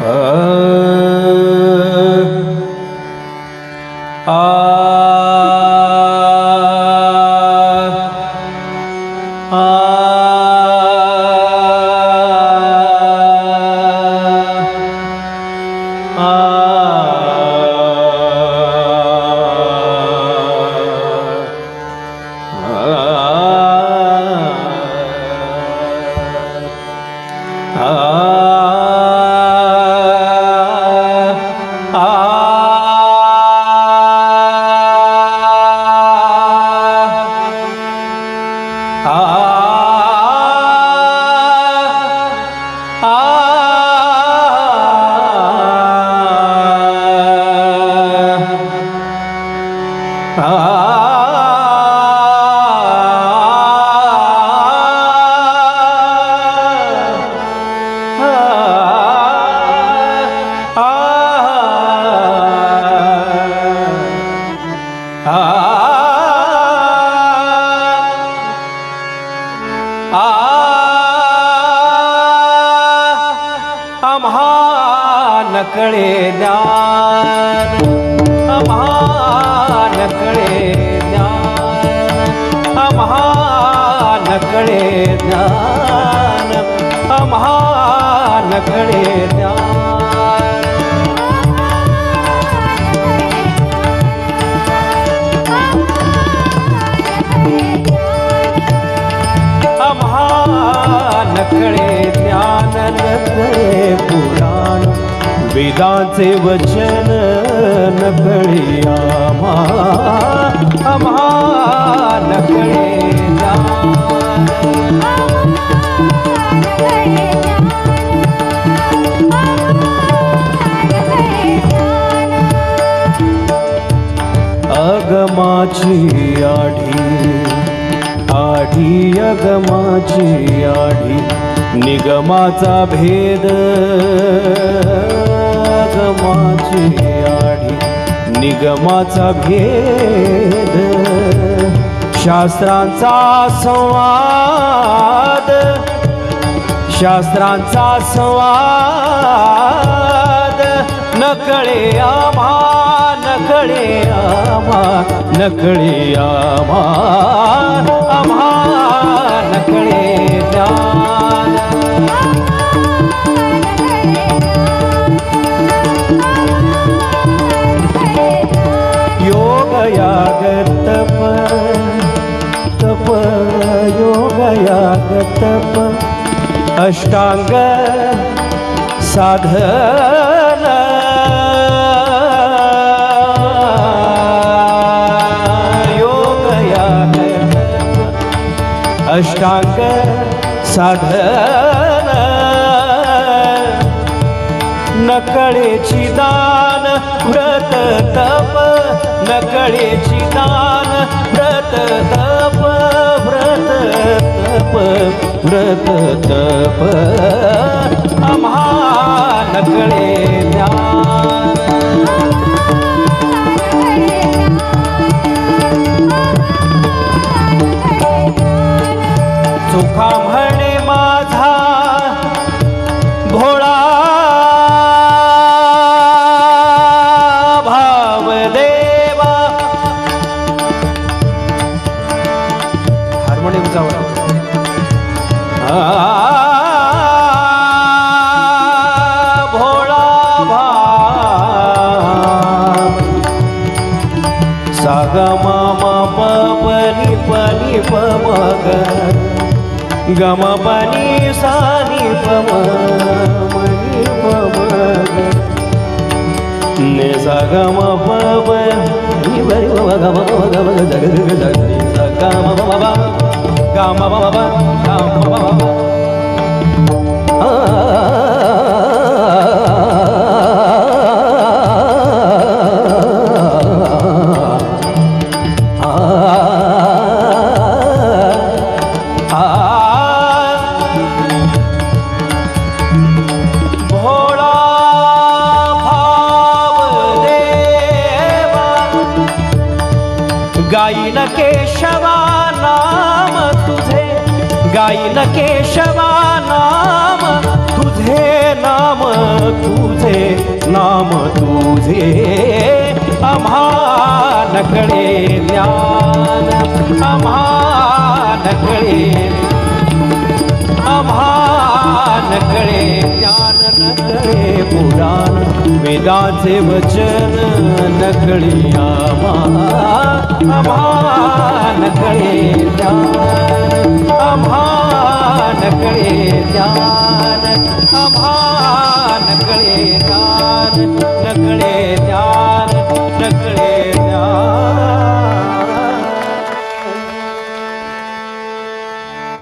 आम्हा नकळे ज्ञान आम्हा नकळे ज्ञान आम्हा नकळे ज्ञान आम्हा नकळे ज्ञान आम्हा नकळे ज्ञान नकळे पुराण. वेदाचे वचन नकळे आम्हा आम्हा नकळे अगमाची आढी आढी अगमाची आढी. निगमाचा भेद गमाची आढी निगमाचा भेद शास्त्रांचा संवाद. शास्त्रांचा संवाद. नकळे आम्हा नकळे आम्हा नकळे आम्हा. आम्हा योगयागतप तप योगयागतप योग अष्टांग साधन। योग याग अष्टांग साधन। नकळेची दान व्रत तप. नकळेची दान व्रत तप व्रत तप व्रत तप. आम्हा नकळे ज्ञान हार्मोनियम भोळा भाव सागा पनी पनी गम पनी सानी पम मनी पमग. ने सा गम पप नि बरी ग गम गम जग जग जग नि सा गम ब ब गम ब ब गम ब ब गाईल केशवा नाम तुझे नाम तुझे नाम तुझे आम्हाकडे नकळे ज्ञान आम्हाकडे नकळे नकळे ज्ञान नकळे पुराण वेदाचे वचन नकळी आम्हा आम्हा नकळे ज्ञान. आम्हा नकळे ध्यान आम्हा